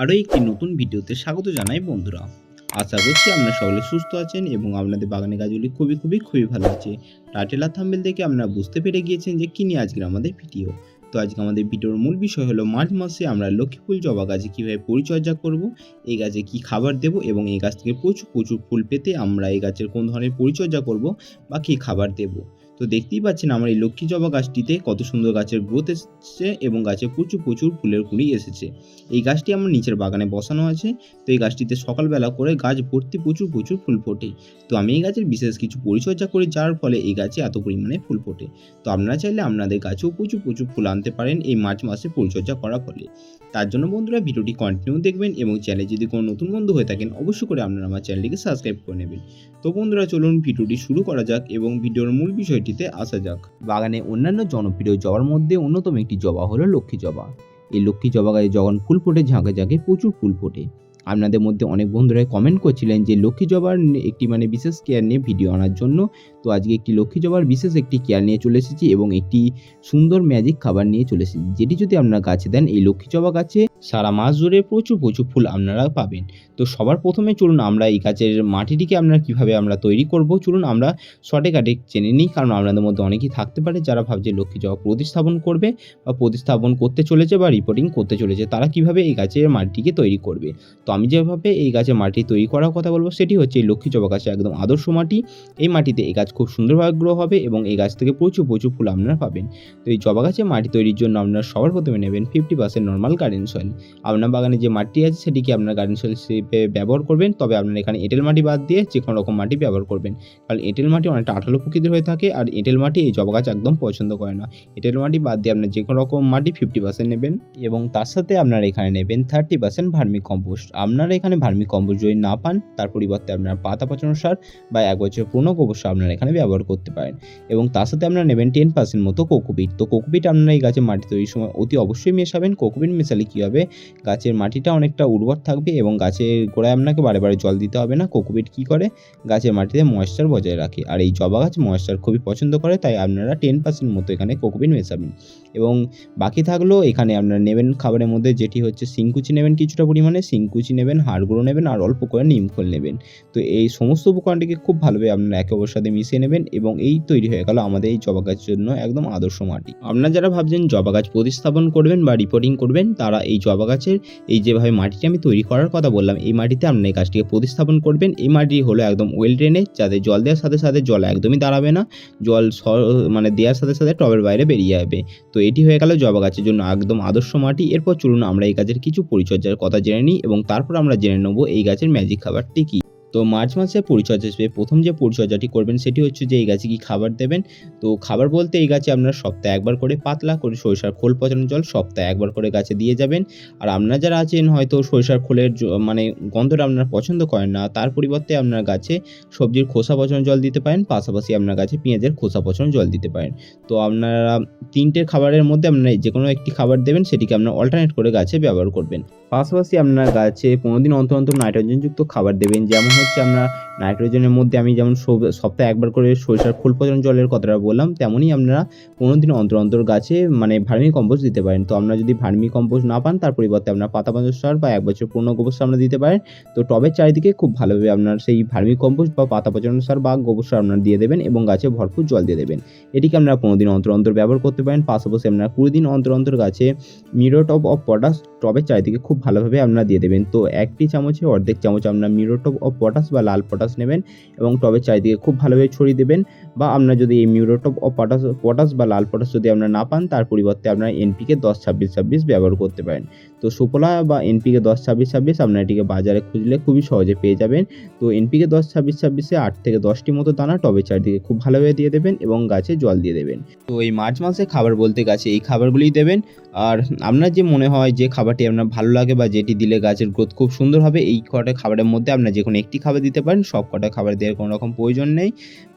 আরও একটি নতুন ভিডিওতে স্বাগত জানাই বন্ধুরা। আশা করছি আপনারা সকলে সুস্থ আছেন এবং আপনাদের বাগানের গাছগুলি খুবই খুবই খুবই ভালো আছে। টাইটেল আর থাম্বেল দেখে আপনারা বুঝতে পেরে গিয়েছেন যে কী নিয়ে আজকের আমাদের ভিডিও। তো আজকে আমাদের ভিডিওর মূল বিষয় হলো, মার্চ মাসে আমরা লক্ষ্মী ফুল, জবা গাছে কীভাবে পরিচর্যা করব, এই গাছে কি খাবার দেব এবং এই গাছ থেকে প্রচুর প্রচুর ফুল পেতে আমরা এই গাছের কোন ধরনের পরিচর্যা করব বা কী খাবার দেব। তো দেখতেই পাচ্ছেন আমার এই লক্ষ্মী জবা গাছটিতে কত সুন্দর গাছের গ্রোথ এসেছে এবং গাছে প্রচুর প্রচুর ফুলের কুড়ি এসেছে। এই গাছটি আমার নিচের বাগানে বসানো আছে। তো এই গাছটিতে সকালবেলা করে গাছ ভর্তি প্রচুর প্রচুর ফুল ফোটে। তো আমি এই গাছের বিশেষ কিছু পরিচর্যা করি, যার ফলে এই গাছে এত পরিমাণে ফুল ফোটে। তো আপনারা চাইলে আপনাদের গাছেও প্রচুর প্রচুর ফুল আনতে পারেন এই মার্চ মাসে পরিচর্যা করার ফলে। তার জন্য বন্ধুরা ভিডিওটি কন্টিনিউ দেখবেন এবং চ্যানেলে যদি কোনো নতুন বন্ধু হয়ে থাকেন, অবশ্যই করে আপনারা আমার চ্যানেলটিকে সাবস্ক্রাইব করে নেবেন। তো বন্ধুরা চলুন ভিডিওটি শুরু করা যাক এবং ভিডিওর মূল বিষয়টিতে আসা যাক। বাগানে অন্যান্য জনপ্রিয় জবার মধ্যে অন্যতম একটি জবা হলো লক্ষ্মী জবা। এই লক্ষ্মী জবা গায়ে যখন ফুল ফোটে, ঝাঁকে ঝাঁকে প্রচুর ফুল ফোটে। আপনাদের মধ্যে অনেক বন্ধুরাই কমেন্ট করছিলেন যে লক্ষ্মী জবার একটি মানে বিশেষ কেয়ার নিয়ে ভিডিও আনার জন্য তো আজকে একটি লক্ষ্মী জবার বিশেষ একটি কেয়ার নিয়ে চলে এসেছি এবং একটি সুন্দর ম্যাজিক খাবার নিয়ে চলে এসেছি। যেটি যদি আপনারা গাছে দেন, এই লক্ষ্মী জবা গাছে সারা মাস জুড়ে প্রচুর প্রচুর ফুল আপনারা পাবেন। তো সবার প্রথমে চলুন আমরা এই গাছের মাটিটিকে আমরা কীভাবে আমরা তৈরি করব, চলুন আমরা শর্টে কাটে জেনে নিই, কারণ আপনাদের মধ্যে অনেকেই থাকতে পারে যারা ভাবছে লক্ষ্মী জবা প্রতিস্থাপন করবে বা প্রতিস্থাপন করতে চলেছে বা রিপোর্টিং করতে চলেছে, তারা কীভাবে এই গাছের মাটিটিকে তৈরি করবে। তো আমি যেভাবে এই গাছের মাটি তৈরি করার কথা বলব, সেটি হচ্ছে এই লক্ষ্মী জবা গাছের একদম আদর্শ মাটি। এই মাটিতে এই গাছ খুব সুন্দরভাবে গ্রো হবে এবং এই গাছ থেকে প্রচুর প্রচুর ফুল আপনারা পাবেন। তো এই জবা গাছের মাটি তৈরির জন্য আপনারা সবার প্রথমে নেবেন fifty percent normal garden soil আপনার বাগানে যে মাটি আছে সেটিকে আপনার গার্ডেন সয়েল হিসেবে ব্যবহার করবেন, তবে আপনার এখানে এঁটেল মাটি বাদ দিয়ে যে কোনো রকম মাটি ব্যবহার করবেন। কারণ এঁটেল মাটি অনেকটা আঠালো প্রকৃতির হয়ে থাকে আর এঁটেল মাটি এই জবা গাছ একদম পছন্দ করে না। এঁটেল মাটি বাদ দিয়ে আপনার যে কোনো রকম মাটি ফিফটি পার্সেন্ট নেবেন এবং তার সাথে আপনারা এখানে নেবেন থার্টি পার্সেন্ট ভার্মি কম্পোস্ট আপনারা এখানে ভার্মি কম্পোস্ট যদি না পান, তার পরিবর্তে আপনারা পাতা পচানো সার বা এক বছর পুরনো গোবর সার আপনারা এখানে ব্যবহার করতে পারেন। এবং তার সাথে আপনারা নেবেন টেন পার্সেন্ট মতো কোকোপিট। তো কোকোপিট আপনারা এই গাছের মাটি তৈরির সময় অতি অবশ্যই মেশাবেন। কোকোপিট মেশালে কী হবে? গাছের মাটিটা অনেকটা উর্বর থাকবে এবং গাছের গোড়ায় আপনাকে বারে বারে জল দিতে হবে না। কোকোপিট কী করে? গাছের মাটিতে ময়েশ্চার বজায় রাখে। আর এই জবা গাছ ময়েশ্চার খুবই পছন্দ করে, তাই আপনারা টেন পার্সেন্ট মতো এখানে কোকোপিট মেশাবেন। এবং বাকি থাকলেও এখানে আপনারা নেবেন খাবারের মধ্যে যেটি হচ্ছে সিংকুচি নেবেন কিছুটা পরিমাণে। সিংকুচি নেবেন, হাড়গুঁড়ো নেবেন, আর অল্প করে নিমখোল নেবেন। তো এই সমস্ত উপকরণটিকে খুব ভালোভাবে আপনারা একে অপরের সাথে মিশিয়ে নেবেন এবং এই তৈরি হয়ে গেল আমাদের এই জবা গাছের জন্য একদম আদর্শ মাটি। আপনারা যারা ভাবছেন জবা গাছ প্রতিস্থাপন করবেন বা রিপোর্টিং করবেন, তারা এই জবা গাছের এই যেভাবে মাটিটি আমি তৈরি করার কথা বললাম, এই মাটিতে আপনারা এই গাছটিকে প্রতিস্থাপন করবেন। এই মাটি হলো একদম ওয়েল ড্রেনেজ যাতে জল দেওয়ার সাথে সাথে জল একদমই দাঁড়াবে না, জল মানে দেওয়ার সাথে সাথে টবের বাইরে বেরিয়ে যাবে। তো এটি হয়ে গেল জবা গাছের জন্য একদম আদর্শ মাটি। এরপর চলুন আমরা এই গাছের কিছু পরিচর্যার কথা জেনে নিই এবং তারপর আমরা জেনে নেব এই গাছের ম্যাজিক খাবারটি কী। তো মার্চ মাসে পরিচর্যা হিসেবে প্রথম যে পরিচর্যাটি করবেন সেটি হচ্ছে যে এই গাছে কি খাবার দেবেন। তো খাবার বলতে এই গাছে আপনারা সপ্তাহে একবার করে পাতলা করে সরিষার খোল পচানো জল সপ্তাহে একবার করে গাছে দিয়ে যাবেন। আর আপনারা যারা আছেন হয়তো সরিষার খোলের মানে গন্ধটা আপনারা পছন্দ করেন না, তার পরিবর্তে আপনার গাছে সবজির খোসা পচানো জল দিতে পারেন, পাশাপাশি আপনার গাছে পেঁয়াজের খোসা পচানো জল দিতে পারেন। তো আপনারা তিনটে খাবারের মধ্যে আপনারা যে কোনো একটি খাবার দেবেন, সেটিকে আপনারা অল্টারনেট করে গাছে ব্যবহার করবেন। পাশাপাশি আপনার গাছে পনেরো দিন অন্তর অন্তর নাইট্রোজেনযুক্ত খাবার দেবেন, যেমন হচ্ছে আপনার নাইট্রোজেনের মধ্যে আমি যেমন সপ্তাহে একবার করে সরিষার খোল পচন জলের কথাটা বললাম, তেমনই আপনারা পনেরো দিন অন্তর অন্তর গাছে মানে ভার্মি কম্পোস্ট দিতে পারেন। তো আপনারা যদি ভার্মি কম্পোস্ট না পান, তার পরিবর্তে আপনার পাতা পঞ্চাশ সার বা এক বছর পুরনো গোবর সার আপনারা দিতে পারেন। তো টবের চারিদিকে খুব ভালোভাবে আপনার সেই ভার্মি কম্পোস্ট বা পাতা পচানো সার বা গোবর সার আপনারা দিয়ে দেবেন এবং গাছে ভরপুর জল দিয়ে দেবেন। এটিকে আপনারা পনেরো দিন অন্তর অন্তর ব্যবহার করতে পারেন। পাশাপাশি আপনারা কুড়ি দিন অন্তর অন্তর গাছে মিরো টপ অফ পটাশ টবের চারিদিকে খুব ভালোভাবে আপনারা দিয়ে দেবেন। তো একটি চামচে অর্ধেক চামচ আপনার মিরো টপ অফ পটাশ বা লাল পটাশ নেবেন এবং টবের চারিদিকে খুব ভালোভাবে ছড়িয়ে দেবেন বা আপনারা যদি এই মিউরোটপ অফ পটাশ পটাশ বা লাল পটাশ যদি আপনারা না পান, তার পরিবর্তে আপনারা এনপিকে দশ ছাব্বিশ ছাব্বিশ ব্যবহার করতে পারেন। তো সুপলা বা এনপিকে দশ ছাব্বিশ ছাব্বিশ আপনারা এটিকে বাজারে খুঁজলে খুবই সহজে পেয়ে যাবেন। তো এনপিকে দশ ছাব্বিশ ছাব্বিশে আট থেকে দশটি মতো দানা টবের চারিদিকে খুব ভালোভাবে দিয়ে দেবেন এবং গাছে জল দিয়ে দেবেন। তো এই মার্চ মাসে খাবার বলতে গাছে এই খাবারগুলিই দেবেন। আর আপনার যে মনে হয় যে খাবারটি আপনার ভালো লাগে বা যেটি দিলে গাছের গ্রোথ খুব সুন্দর হবে, এই কটা খাবারের মধ্যে আপনার যে কোনো একটি খাবার দিতে পারেন। সব কটা খাবার দেওয়ার কোনো রকম প্রয়োজন নেই।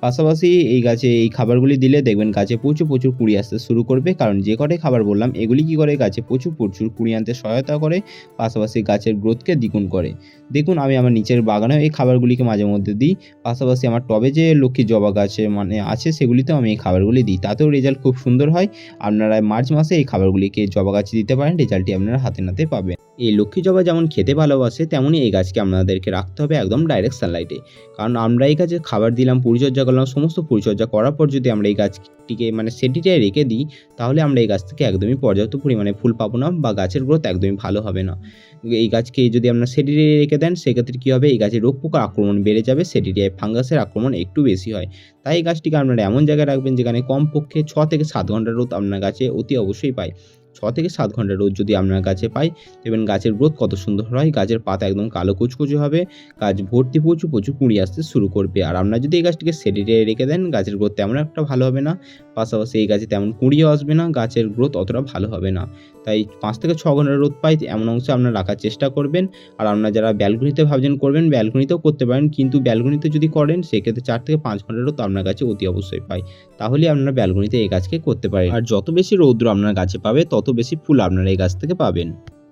পাশাপাশি এই গাছে এই খাবারগুলি দিলে দেখবেন গাছে প্রচুর প্রচুর কুড়ি আসতে শুরু করবে। কারণ যে কটাই খাবার বললাম, এগুলি কী করে? গাছে প্রচুর প্রচুর কুড়ি আনতে সহায়তা করে, পাশাপাশি গাছের গ্রোথকে দ্বিগুণ করে। দেখুন, আমি আমার নিচের বাগানেও এই খাবারগুলিকে মাঝে মধ্যে দিই। পাশাপাশি আমার টবে যে লক্ষ্মী জবা গাছে মানে আছে, সেগুলিতেও আমি এই খাবারগুলি দিই। তাতেও রেজাল্ট খুব সুন্দর হয়। আপনারা মার্চ মাসে এই খাবারগুলিকে জবা গাছে দিতে পারেন। রেজাল্টটি আপনারা হাতে নাতে পাবেন। এই লক্ষ্মী জবা যেমন খেতে ভালোবাসে, তেমনই এই গাছকে আপনাদেরকে রাখতে হবে একদম ডাইরেক্ট সানলাইটে কারণ আমরা এই গাছে খাবার দিলাম, পরিচর্যা করলাম, সমস্ত পরিচর্যা করার পর যদি আমরা এই গাছটিকে মানে সেটিটায় রেখে দিই, তাহলে আমরা এই গাছ থেকে একদমই পর্যাপ্ত পরিমাণে ফুল পাবো না বা গাছের গ্রোথ একদমই ভালো হবে না। এই গাছকে যদি আপনার সেটিটায় রেখে দেন, সেক্ষেত্রে কী হবে? এই গাছে রোগ পোকার আক্রমণ বেড়ে যাবে সেটিটায় ফাঙ্গাসের আক্রমণ একটু বেশি হয়। তাই এই গাছটিকে আপনারা এমন জায়গায় রাখবেন যেখানে কমপক্ষে ছ থেকে সাত ঘণ্টা রোদ আপনার গাছে অতি অবশ্যই পায়। ছ থেকে সাত ঘণ্টা রোদ যদি আপনার গাছে পাই, দেখবেন গাছের গ্রোথ কত সুন্দর হয়, গাছের পাতা একদম কালো কুচকুচে হবে, গাছ ভর্তি প্রচুর প্রচুর কুঁড়ি আসতে শুরু করবে। আর আপনারা যদি এই গাছটিকে সেডিটে রেখে দেন, গাছের গ্রোথ তেমন একটা ভালো হবে না, পাশাপাশি এই গাছে তেমন কুঁড়িও আসবে না, গাছের গ্রোথ অতটা ভালো হবে না। তাই পাঁচ থেকে ছ ঘণ্টা রোদ পাই, এমন অংশে আপনারা রাখার চেষ্টা করবেন। আর আপনারা যারা ব্যালকনিতে ভাবছেন করবেন, ব্যালকনিতেও করতে পারেন, কিন্তু ব্যালকনিতে যদি করেন, সেক্ষেত্রে চার থেকে পাঁচ ঘণ্টা রোদ আপনার কাছে অতি অবশ্যই পাই। তাহলে আপনারা ব্যালকনিতে এই গাছকে করতে পারেন। আর যত বেশি রৌদ্র আপনার গাছে পাবে, তত বেশি ফুল আপনারা এই গাছ থেকে পাবেন।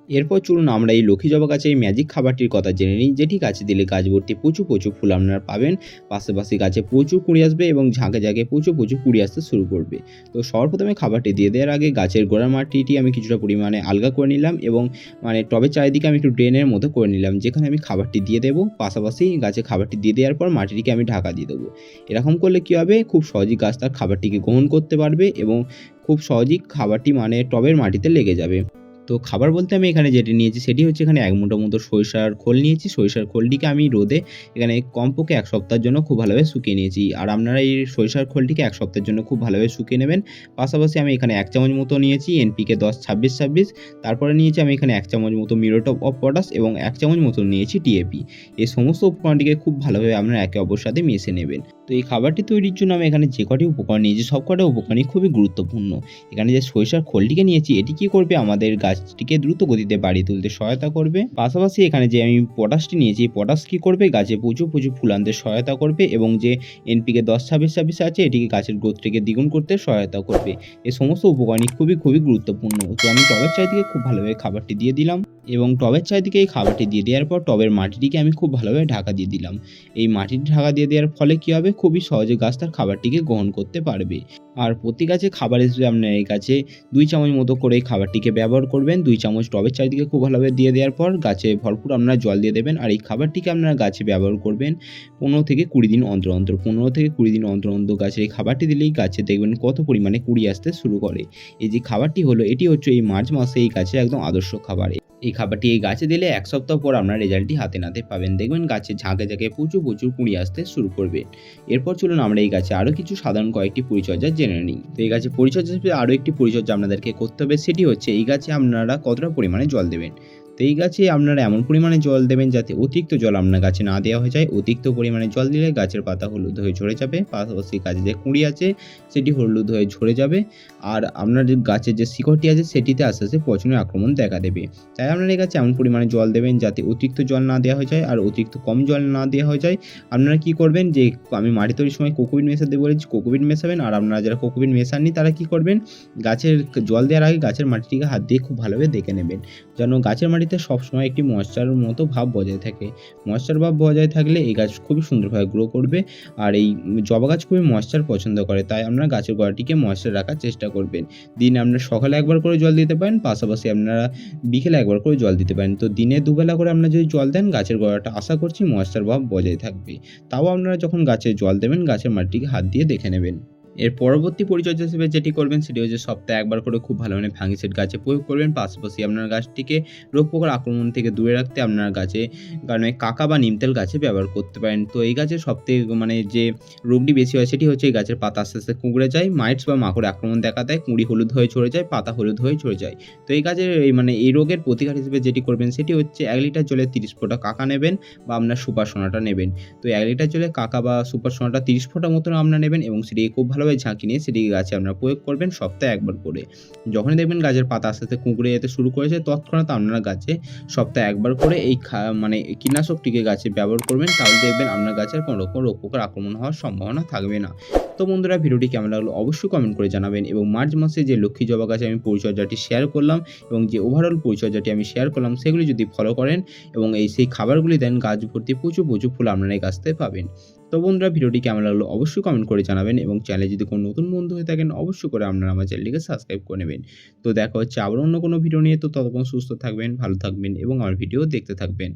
এরপর চলুন আমরা এই লক্ষ্মী জবা গাছের এই ম্যাজিক খাবারটির কথা জেনে নিই, যেটি গাছে দিলে গাছ ভর্তি প্রচুর প্রচুর ফুল আপনারা পাবেন। পাশাপাশি গাছে প্রচুর কুড়ি আসবে এবং ঝাঁকে ঝাঁকে প্রচুর প্রচুর কুড়ি আসতে শুরু করবে। তো সর্বপ্রথমে খাবারটি দিয়ে দেওয়ার আগে গাছের গোড়ার মাটিটি আমি কিছুটা পরিমাণে আলগা করে নিলাম এবং মানে টবের চারিদিকে আমি একটু ড্রেনের মতো করে নিলাম, যেখানে আমি খাবারটি দিয়ে দেবো। পাশাপাশি গাছে খাবারটি দিয়ে দেওয়ার পর মাটিটিকে আমি ঢাকা দিয়ে দেবো। এরকম করলে কী হবে? খুব সহজেই গাছ তার খাবারটিকে গ্রহণ করতে পারবে এবং খুব সহজেই খাবারটি মানে টবের মাটিতে লেগে যাবে। তো খাবার বলতে আমি এখানে যেটি নিয়েছি, সেটি হচ্ছে এখানে এক মুঠো মতো সরিষার খোল নিয়েছি। সরিষার খোলটিকে আমি রোদে এখানে কমপক্ষে এক সপ্তাহের জন্য খুব ভালোভাবে শুকিয়ে নিয়েছি। আর আপনারা এই সরিষার খোলটিকে এক সপ্তাহের জন্য খুব ভালোভাবে শুকিয়ে নেবেন। পাশাপাশি আমি এখানে এক চামচ মতো নিয়েছি এনপিকে দশ ছাব্বিশ ছাব্বিশ। তারপরে নিয়েছি আমি এখানে এক চামচ মতো মিরোটপ অফ পটাশ এবং এক চামচ মতো নিয়েছি টিএপি এই সমস্ত উপকরণটিকে খুব ভালোভাবে আপনারা একে অপর সাথে মিশে নেবেন। তো এই খাবারটি তৈরির জন্য আমি এখানে যে কটি উপকরণ নিয়েছি, সব কটা উপকরণই খুবই গুরুত্বপূর্ণ। এখানে যে সরিষার খোলটিকে নিয়েছি, এটি কী করবে আমাদের গাছটিকে দ্রুত গতিতে বাড়িয়ে তুলতে সহায়তা করবে। পাশাপাশি এখানে যে আমি পটাশটি নিয়েছি পটাশ কি করবে? গাছে প্রচুর প্রচুর ফুল আনতে সহায়তা করবে এবং যে এনপিকে দশ ছাব্বিশ ছাব্বিশ আছে, এটিকে গাছের গ্রোথটিকে দ্বিগুণ করতে সহায়তা করবে। এ সমস্ত উপকরণই খুবই খুবই গুরুত্বপূর্ণ। তো আমি টবের চারিদিকে খুব ভালোভাবে খাবারটি দিয়ে দিলাম। এবং টবের চারিদিকে এই খাবারটি দিয়ে দেওয়ার পর টবের মাটিটিকে আমি খুব ভালোভাবে ঢাকা দিয়ে দিলাম। এই মাটিটি ঢাকা দিয়ে দেওয়ার ফলে কী হবে? খুবই সহজে গাছ তার খাবারটিকে গ্রহণ করতে পারবে। আর প্রতি গাছে খাবার হিসেবে আপনার এই গাছে দুই চামচ মতো করে এই খাবারটিকে ব্যবহার করবেন। দুই চামচ টবের চারিদিকে খুব ভালোভাবে দিয়ে দেওয়ার পর গাছে ভরপুর আপনারা জল দিয়ে দেবেন আর এই খাবারটিকে আপনারা গাছে ব্যবহার করবেন পনেরো থেকে কুড়ি দিন অন্তর অন্তর। পনেরো থেকে কুড়ি দিন অন্তর অন্তর গাছের এই খাবারটি দিলেই গাছে দেখবেন কত পরিমাণে কুড়ি আসতে শুরু করে। এই যে খাবারটি হলো, এটি হচ্ছে এই মার্চ মাসে এই গাছের একদম আদর্শ খাবার। এই খাবারটি এই গাছে দিলে এক সপ্তাহ পর আপনার রেজাল্টটি হাতে নাতে পাবেন। দেখবেন গাছে ঝাঁকে ঝাঁকে প্রচুর প্রচুর কুড়ি আসতে শুরু করবে। এরপর চলুন আমরা এই গাছে আরও কিছু সাধারণ কয়েকটি পরিচর্যা জেনে নিই। তো এই গাছে পরিচর্যা আরও একটি পরিচর্যা আপনাদেরকে করতে হবে, সেটি হচ্ছে এই গাছে আপনারা কতটা পরিমাণে জল দেবেন? এই গাছে আপনারা এমন পরিমাণে জল দেবেন যাতে অতিরিক্ত জল আপনার গাছে না দেওয়া হয়ে যায়। অতিরিক্ত পরিমাণে জল দিলে গাছের পাতা হলুদ হয়ে ঝরে যাবে, পাশাপাশি গাছে যে কুঁড়ি আছে সেটি হলুদ হয়ে ঝরে যাবে। আর আপনার গাছের যে শিকড়টি আছে সেটিতে আস্তে আস্তে পচনের আক্রমণ দেখা দেবে। তাই আপনারা এই গাছে এমন পরিমাণে জল দেবেন যাতে অতিরিক্ত জল না দেওয়া হয়ে যায় আর অতিরিক্ত কম জল না দেওয়া হয়ে যায়। আপনারা কি করবেন যে, আমি মাটি তৈরির সময় কোকোপিট মেশাতে বলেছি, কোকোপিট মেশাবেন। আর আপনারা যারা কোকোপিট মেশাননি তারা কি করবেন, গাছের জল দেওয়ার আগে গাছের মাটিটিকে হাত দিয়ে খুব ভালোভাবে দেখে নেবেন। যেন গাছের মাটিতে সবসময় একটি ময়েশ্চার মতো ভাব বজায় থাকে। ময়েশ্চার ভাব বজায় থাকলে এই গাছ খুবই সুন্দরভাবে গ্রো করবে আর এই জবা গাছ খুবই ময়েশ্চার পছন্দ করে, তাই আপনারা গাছের গোড়াটিকে ময়েশ্চার রাখার চেষ্টা করবেন। দিন আপনারা সকালে একবার করে জল দিতে পারেন, পাশাপাশি আপনারা বিকেলে একবার করে জল দিতে পারেন। তো দিনে দুবেলা করে আপনারা যদি জল দেন, গাছের গোড়াটা আশা করছি ময়েশ্চার ভাব বজায় থাকবে। তাও আপনারা যখন গাছে জল দেবেন, গাছের মাটিটিকে হাত দিয়ে দেখে নেবেন। এর পরবর্তী পরিচর্যা হিসেবে যেটি করবেন সেটি হচ্ছে সপ্তাহে একবার করে খুব ভালো মানে ফাঙ্গিসাইড গাছে প্রয়োগ করবেন পাশাপাশি আপনার গাছটিকে রোগ পোকার আক্রমণ থেকে দূরে রাখতে আপনার গাছে কারণ কাকা বা নিমতেল গাছে ব্যবহার করতে পারেন। তো এই গাছের সবথেকে মানে যে রোগটি বেশি হয় সেটি হচ্ছে এই গাছের পাতা আস্তে আস্তে কুঁকড়ে যায়, মাইটস বা মাকড় আক্রমণ দেখা দেয়, কুঁড়ি হলুদ হয়ে ঝরে যায়, পাতা হলুদ হয়ে ঝরে যায়। তো এই গাছের এই মানে এই রোগের প্রতিকার হিসেবে যেটি করবেন সেটি হচ্ছে এক লিটার জলে তিরিশ ফোঁটা কাকা নেবেন বা আপনার সুপার সোনাটা নেবেন। তো এক লিটার জলে কাকা বা সুপার সোনাটা তিরিশ ফোঁটা মতন আপনার নেবেন এবং সেটি খুব ভালোভাবে ঝাঁকি নিয়ে সেটি গাছে আপনারা প্রয়োগ করবেন সপ্তাহে একবার করে। যখনই দেখবেন গাছের পাতা আস্তে আস্তে কুঁকড়ে যেতে শুরু করেছে, তৎক্ষণাৎ আপনারা গাছে সপ্তাহে একবার করে এই মানে কীটনাশকটিকে গাছে ব্যবহার করবেন, তাহলে দেখবেন আপনার গাছের কোনো রকম রোগ পোকার আক্রমণ হওয়ার সম্ভাবনা থাকবে না। তো বন্ধুরা, ভিডিওটি কেমন লাগল অবশ্যই কমেন্ট করে জানাবেন এবং মার্চ মাসে যে লক্ষ্মী জবা গাছে আমি পরিচর্যাটি শেয়ার করলাম এবং যে ওভারঅল পরিচর্যাটি আমি শেয়ার করলাম, সেগুলি যদি ফলো করেন এবং এই সেই খাবারগুলি দেন, গাছ ভর্তি প্রচুর প্রচুর ফুল আপনারা এই গাছ থেকে পাবেন। তো বন্ধুরা, ভিডিওটি কেমন লাগল অবশ্যই কমেন্ট করে জানাবেন এবং চ্যানেলে যদি কোনো নতুন বন্ধু হয়ে থাকেন, অবশ্যই করে আপনারা আমার চ্যানেলটিকে সাবস্ক্রাইব করে নেবেন। তো দেখা হচ্ছে আবার অন্য কোনো ভিডিও নিয়ে, তো ততক্ষণ সুস্থ থাকবেন, ভালো থাকবেন এবং আমার ভিডিও দেখতে থাকবেন।